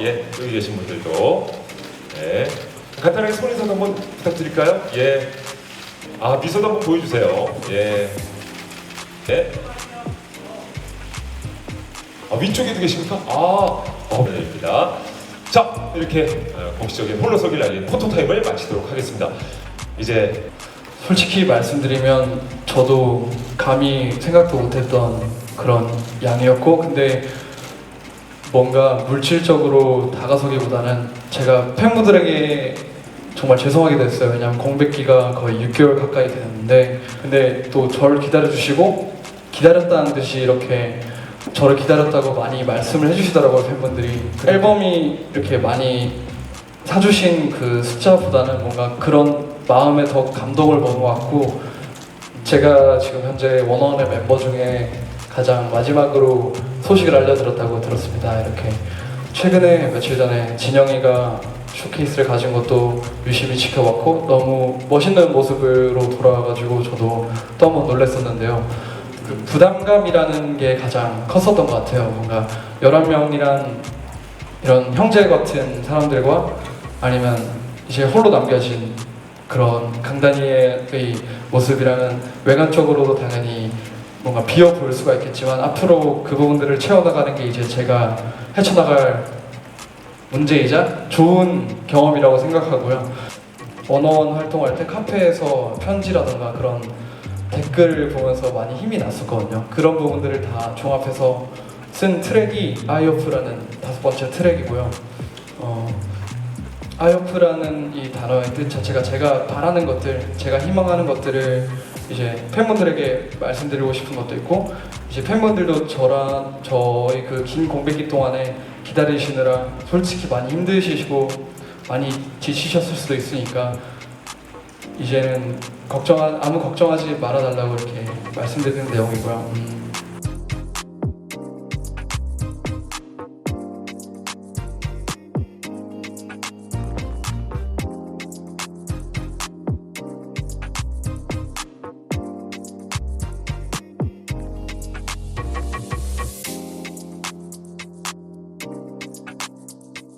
예, 여기 계신 분들도 네. 간단하게 손 인사도 한번 부탁드릴까요? 예. 아 미소도 한번 보여주세요. 예. 네. 아 위쪽에도 계십니까? 아, 어, 네입니다. 자 이렇게 어, 공식적인 홀로서기를 알리는 포토타임을 마치도록 하겠습니다. 이제 솔직히 말씀드리면 저도 감히 생각도 못했던 그런 양이었고 근데 뭔가 물질적으로 다가서기보다는 제가 팬분들에게 정말 죄송하게 됐어요. 왜냐면 공백기가 거의 6개월 가까이 됐는데 근데 또 저를 기다려주시고 기다렸다는 듯이 이렇게 저를 기다렸다고 많이 말씀을 해주시더라고요 팬분들이 앨범이 이렇게 많이 사주신 그 숫자보다는 뭔가 그런 마음에 더 감동을 먹은 것 같고 제가 지금 현재 원어원의 멤버 중에 가장 마지막으로 소식을 알려드렸다고 들었습니다. 이렇게 최근에 며칠 전에 진영이가 쇼케이스를 가진 것도 유심히 지켜봤고 너무 멋있는 모습으로 돌아와가지고 저도 또 한 번 놀랐었는데요. 그 부담감이라는 게 가장 컸었던 것 같아요. 뭔가 11명이란 이런 형제 같은 사람들과 아니면 이제 홀로 남겨진 그런 강다니엘의 모습이라는 외관적으로도 당연히 뭔가 비어 보일 수가 있겠지만 앞으로 그 부분들을 채워나가는 게 이제 제가 헤쳐나갈 문제이자 좋은 경험이라고 생각하고요. 원어원 활동할 때 카페에서 편지라던가 그런 댓글을 보면서 많이 힘이 났었거든요. 그런 부분들을 다 종합해서 쓴 트랙이 아이오프라는 다섯 번째 트랙이고요. 어, 아이오프라는 이 단어의 뜻 자체가 제가 바라는 것들, 제가 희망하는 것들을 이제 팬분들에게 말씀드리고 싶은 것도 있고 이제 팬분들도 저랑 저희 그긴 공백기 동안에 기다리시느라 솔직히 많이 힘드시고 많이 지치셨을 수도 있으니까 이제는 걱정 아무 걱정하지 말아달라고 이렇게 말씀드리는 내용이고요. 음,